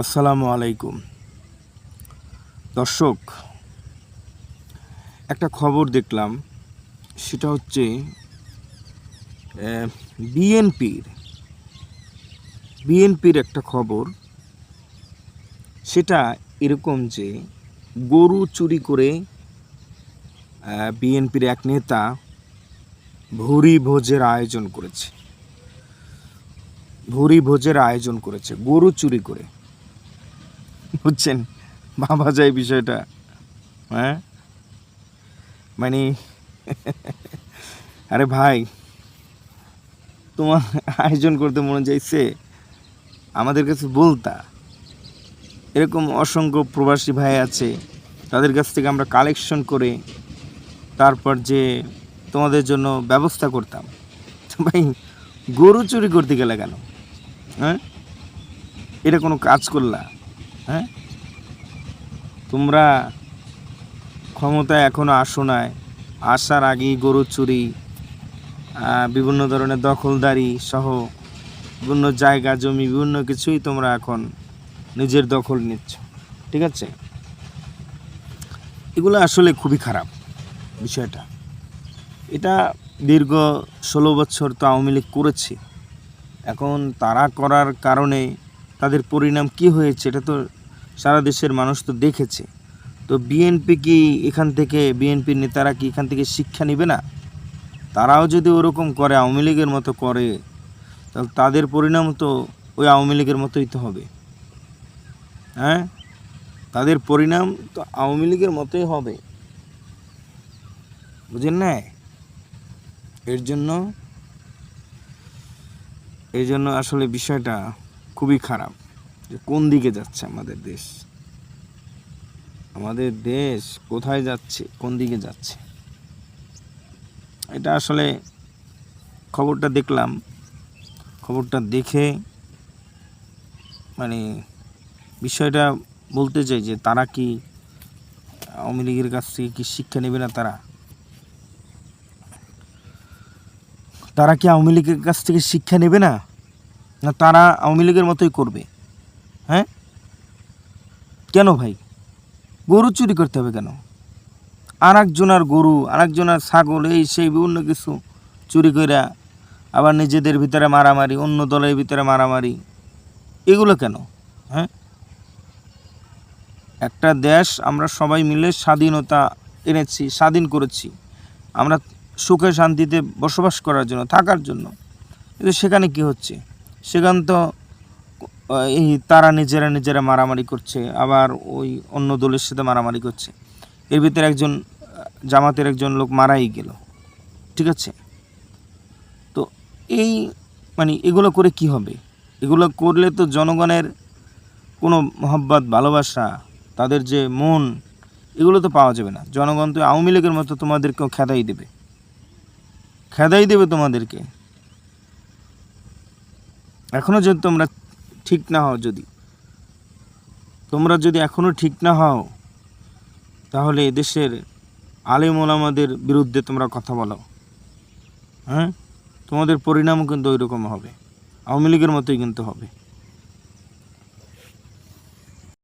আসসালামু আলাইকুম। দর্শক, একটা খবর দেখলাম, সেটা হচ্ছে বিএনপির বিএনপির একটা খবর, সেটা এরকম যে গরু চুরি করে বিএনপির এক নেতা ভুরি ভোজের আয়োজন করেছে। ভুরি ভোজের আয়োজন করেছে, গরু চুরি করে। বুঝছেন? ভাবা যায় বিষয়টা। হ্যাঁ? মানে আরে ভাই, তোমার আয়োজন করতে মনে চাইছে? আমাদের কাছে বলতা। এরকম অসংখ্য প্রবাসী ভাই আছে, তাদের কাছ থেকে আমরা কালেকশন করে তারপর যে তোমাদের জন্য ব্যবস্থা করতাম। ভাই, গরু চুরি করতে গেলে কেন? হ্যাঁ? এটা কোনো কাজ করলা। হ্যাঁ? তোমরা ক্ষমতায় এখনও আসো নাই। আসার আগেই গরু চুরি বিভিন্ন ধরনের দখলদারি সহ বিভিন্ন জায়গা, জমি, বিভিন্ন কিছুই তোমরা এখন নিজের দখল নিচ্ছ। ঠিক আছে? এগুলো আসলে খুবই খারাপ বিষয়টা। এটা দীর্ঘ ষোলো বছর তো আওয়ামী লীগ করেছে। এখন তারা করার কারণে তাদের পরিণাম কি হয়েছে, এটা তো সারা দেশের মানুষ তো দেখেছে। তো বিএনপি কি এখান থেকে বিএনপির নেতারা কি এখান থেকে শিক্ষা নেবে না? তারাও যদি ওরকম করে, আওয়ামী লীগের মতো করে, তাহলে তাদের পরিণাম তো ওই আওয়ামী লীগের মতোই তো হবে। হ্যাঁ? তাদের পরিণাম তো আওয়ামী লীগের মতোই হবে। বুঝেন না এর জন্য এই জন্য আসলে বিষয়টা খুবই খারাপ যে কোন দিকে যাচ্ছে আমাদের দেশ? আমাদের দেশ কোথায় যাচ্ছে? কোন দিকে যাচ্ছে? এটা আসলে খবরটা দেখলাম। খবরটা দেখে মানে বিষয়টা বলতে চাই যে তারা কি আওয়ামী লীগের কাছ থেকে কি শিক্ষা নেবে না তারা? তারা কি আওয়ামী লীগের কাছ থেকে শিক্ষা নেবে না? না তারা আওয়ামী লীগের মতোই করবে? হ্যাঁ? কেন ভাই? গরু চুরি করতে হবে কেন? আর একজনের গরু আর একজনের ছাগল, এই সেই বিভিন্ন কিছু চুরি করে আবার নিজেদের ভিতরে মারামারি, অন্য দলের ভিতরে মারামারি, এগুলো কেন? হ্যাঁ? একটা দেশ আমরা সবাই মিলে স্বাধীনতা এনেছি, স্বাধীন করেছি। আমরা সুখে শান্তিতে বসবাস করার জন্য, থাকার জন্য। কিন্তু সেখানে কি হচ্ছে? সেখানে তো এই তারা নিজেরা নিজেরা মারামারি করছে, আবার ওই অন্য দলের সাথে মারামারি করছে। এর ভিতরে একজন জামাতের একজন লোক মারাই গেল। ঠিক আছে? তো এই মানে এগুলো করে কি হবে? এগুলো করলে তো জনগণের কোনো মহব্বত, ভালোবাসা, তাদের যে মন, এগুলো তো পাওয়া যাবে না। জনগণ তো আওয়ামী লীগের মতো তোমাদেরকেও খেদাই দেবে। খেদাই দেবে তোমাদেরকে। এখনও যদি তোমরা ঠিক না হও যদি, তোমরা যদি এখনও ঠিক না হও, তাহলে এদেশের আলেম ওলামাদের বিরুদ্ধে তোমরা কথা বলো। হ্যাঁ? তোমাদের পরিণামও কিন্তু ওই রকম হবে। আওয়ামী লীগের মতোই কিন্তু হবে।